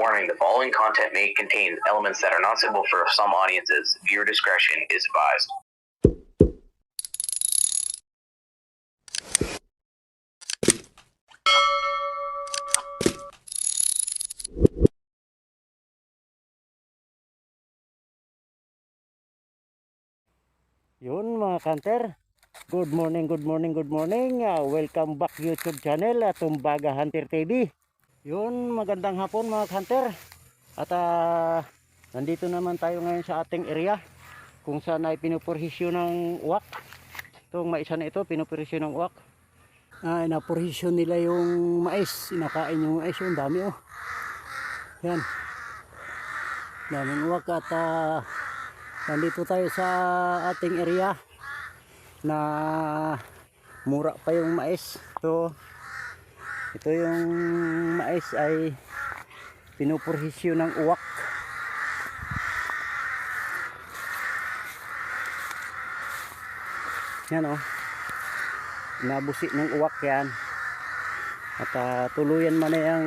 Warning the following content may contain elements that are not suitable for some audiences. Viewer discretion is advised. Yun mga kanter. Good morning, good morning, good morning. Ah, welcome back YouTube channel at Tumbaga Hunter TV. Yun, magandang hapon mga kanter. At ah, nandito naman tayo ngayon sa ating area kung saan ay pinupurhisyo ng uwak. Itong maisa na ito, pinupurhisyo ng uwak. Ah, inapurhisyo nila yung mais. Inakain yung mais. Yung dami oh. Yan. Daming uwak at ah, nandito tayo sa ating area na mura pa yung mais ito ito yung mais ay pinupurhisyo ng uwak. Yan o nabusi ng uwak yan. At ah, tuluyan man na yung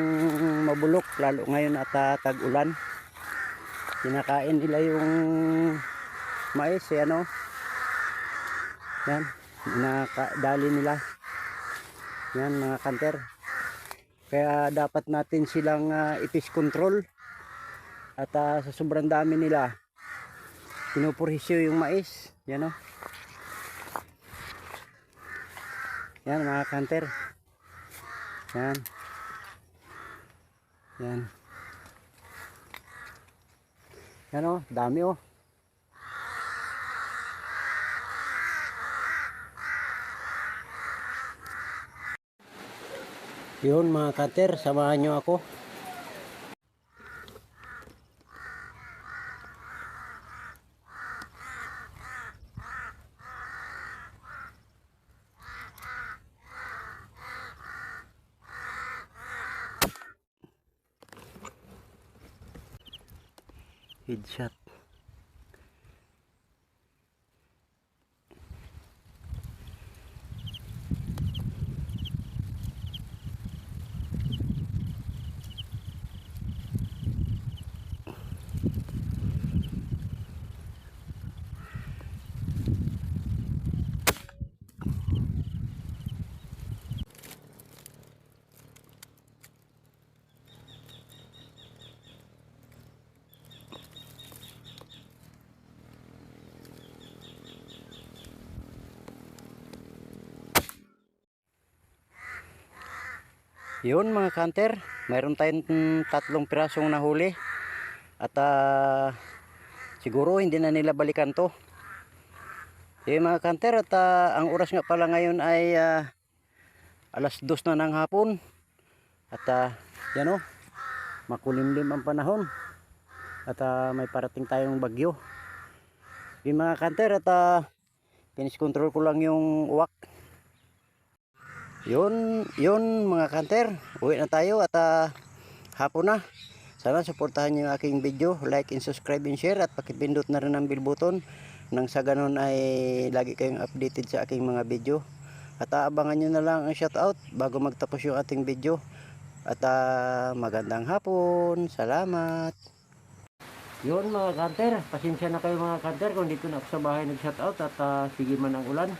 mabulok lalo ngayon at ah, tag-ulan. Kinakain nila yung mais eh, ano? Yan nakadali nila. Yan mga kanter kaya dapat natin silang uh, ipis control. At ah, sa sobrang dami nila pinupurhisyo yung mais. Yan o yan mga kanter. Yan. Yan. Yan o, dami o. Yun mga kater, samahan nyo ako. Headshot. Yun mga kanter, mayroon tayong tatlong pirasong nahuli. At ah, siguro hindi na nila balikan to. Eh mga kanter, at ah, ang oras nga pala ngayon ay ah, alas dos na ng hapon. At uh, yan o, makulimlim ang panahon. At ah, may parating tayong bagyo. Yung mga kanter, at uh, finish control ko lang yung uwak. Yun, yun mga kanter. Uwi na tayo at ah, hapon na. Sana suportahan niyo yung aking video. Like and subscribe and share at pakipindot na rin ang bell button. Nang sa ganun ay lagi kayong updated sa aking mga video. At aabangan nyo na lang ang shoutout bago magtapos yung ating video. At ah, magandang hapon. Salamat. Yun mga kanter. Pasensya na kayo mga kanter kung dito na ako sa bahay nag-shoutout at ah, sige man ang ulan.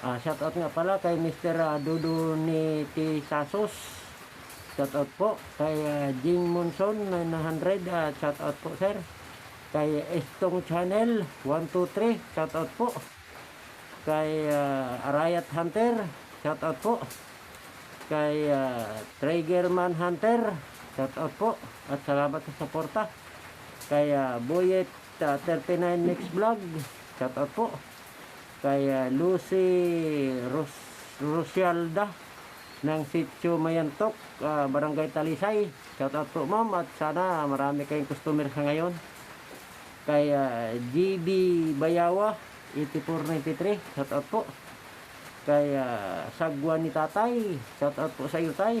Ah, shout out nga pala kay Mr. ah, Dudu ni T. Sasos. Shout out po kay ah, Jing Monson 900 uh, shout out po sir. Kay Estong Channel 123 shout out po. Kay ah, Arayat Hunter shout out po. Kay uh, Triggerman Hunter shout out po at salamat sa suporta. Kay ah, Boyet ah, 39 Mix Vlog shout out po kay uh, Lucy Ros Rosialda ng Sitio Mayantok, uh, Barangay Talisay. Shout out po ma'am at sana marami kayong customer sa ngayon. Kay uh, GB Bayawa 8493, shout out po. Kay uh, Sagwa ni Tatay, shout out po sa iyo tay.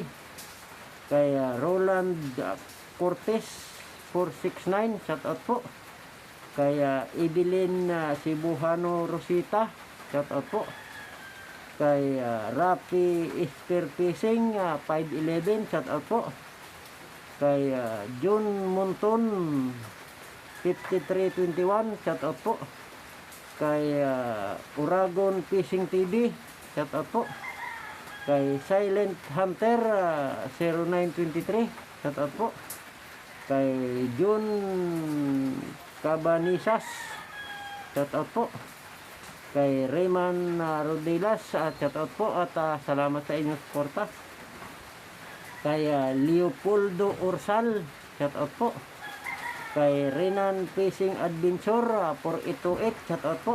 Kay uh, Roland uh, Cortez 469, shout out po kay uh, Evelyn uh, Cebuhano Rosita shout out po kay uh, Rafi Easter Fishing uh, 511 shout out po Kay ah, June Monton 5321, shout out po. Kay ah, Uragon Fishing TV, shout out po. Kay Silent Hunter ah, 0923, shout out po. Kay June Cabanisas, shout out po. Kay Rayman uh, Rodelas, at shout out po at ah, salamat sa inyong suporta. Kay ah, Leopoldo Ursal, shout out po. Kay Renan Fishing Adventure ah, 4828, shout out po.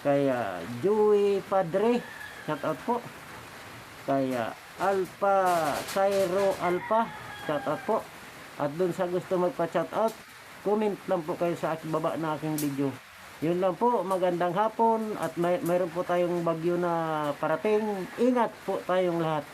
Kay ah, Joey Padre, shout out po. Kay ah, Alpha Cairo Alpha, shout out po. At dun sa gusto magpa-shout out, comment lang po kayo sa baba na aking video. Yun lang po, magandang hapon at may, mayroon po tayong bagyo na parating. Ingat po tayong lahat.